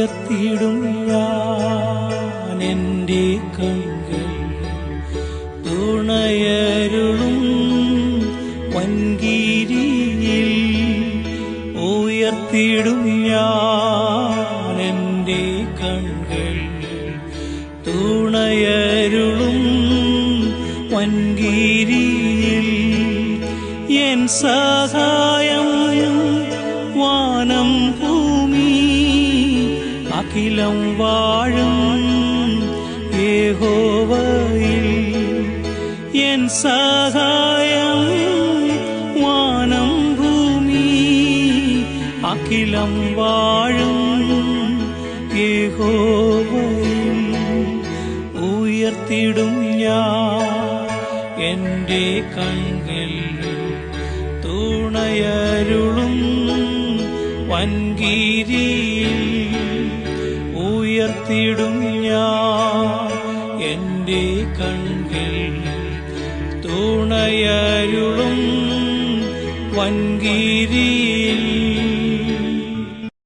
ഉയർത്തിടും ഞാൻ എന്റെ കൈകൾ തുണയരുളും വൻകീരിയിൽ ഉയർത്തിയിടും ഞാൻ എന്റെ കൺകൾ തുണയരുളും വൻകീരിയിൽ എൻ സഹായം അഖിലം വാഴും യഹോവയിൽ. എൻ സഹായം വാനം ഭൂമി അഖിലം വാഴും യഹോവയിൽ. ഉയർത്തിടും ഞാൻ എന്റെ കൺകൾ തൂണയരുളും വൻകീരിയിൽ. ഉയർത്തിടും ഞാൻ. എന്റെ കൺകിൽ തൂണയരുളും വൻകീരിയിൽ